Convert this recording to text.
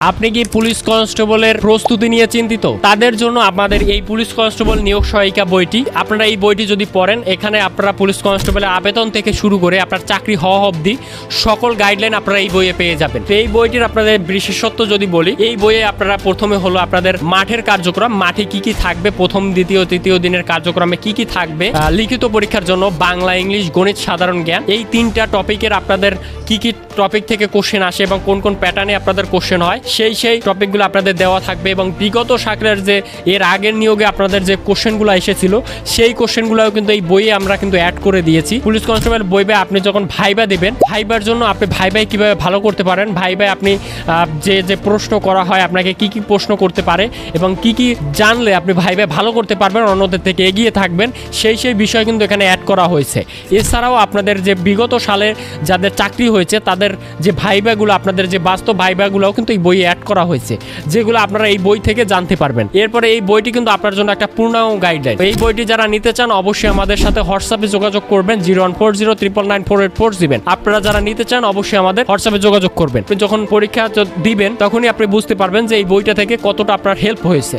আপনি কি পুলিশ কনস্টেবলের প্রস্তুতি নিয়ে চিন্তিত? তাদের জন্য আমাদের এই পুলিশ কনস্টেবল নিয়োগ সহায়িকা বইটি। আপনারা এই বইটি যদি পড়েন, এখানে আপনারা পুলিশ কনস্টেবলের আবেদন থেকে শুরু করে আপনার চাকরি হওয়া অবধি সকল গাইডলাইন আপনারা এই বইয়ে পেয়ে যাবেন। তো এই বইটির আপনাদের বিশেষত্ব যদি বলি, এই বইয়ে আপনারা প্রথমে হলো আপনাদের মাঠের কার্যক্রম, মাঠে কি কি থাকবে, প্রথম, দ্বিতীয়, তৃতীয় দিনের কার্যক্রমে কি কি থাকবে লিখিত পরীক্ষার জন্য বাংলা, ইংলিশ, গণিত, সাধারণ জ্ঞান, এই তিনটা টপিকের আপনাদের কি কি টপিক থেকে কোশ্চেন আসে এবং কোন কোন প্যাটার্নে আপনাদের কোশ্চেন হয় সেই সেই টপিকগুলো আপনাদের দেওয়া থাকবে এবং বিগত সাকরের যে, এর আগের নিয়োগে আপনাদের যে কোশ্চেনগুলো এসেছিল, সেই কোশ্চেনগুলোও কিন্তু এই বইয়ে আমরা কিন্তু অ্যাড করে দিয়েছি। পুলিশ কনস্টেবল বইবে আপনি যখন ভাইবা দেবেন, ভাইবার জন্য আপনি ভাইবাই কীভাবে ভালো করতে পারেন? ভাইবাই আপনি যে যে প্রশ্ন করা হয় আপনাকে কি কি প্রশ্ন করতে পারে এবং কি কি জানলে আপনি ভাইবাই ভালো করতে পারবেন, অন্যদের থেকে এগিয়ে থাকবেন, সেই সেই বিষয় কিন্তু এখানে অ্যাড করা হয়েছে। এছাড়াও আপনাদের যে বিগত সালে যাদের চাকরি হয়েছে, তাদের যে ভাইবাগুলো, আপনাদের যে বাস্তব ভাইবাগুলোও কিন্তু এই বইয়ে অ্যাড করা হয়েছে, যেগুলো আপনারা এই বই থেকে জানতে পারবেন। এরপরে এই বইটি কিন্তু আপনার জন্য একটা পূর্ণাঙ্গ গাইডলাইন এই বইটি যারা নিতে চান, অবশ্যই আমাদের সাথে হোয়াটসঅ্যাপে যোগাযোগ করবেন, zero one four zero triple nine four eight four দিবেন আপনারা যারা নিতে চান, অবশ্যই আমাদের হোয়াটসঅ্যাপে যোগাযোগ করবেন। যখন পরীক্ষা দিবেন, তখনই আপনি বুঝতে পারবেন যে এই বইটা থেকে কতটা আপনার হেল্প হয়েছে।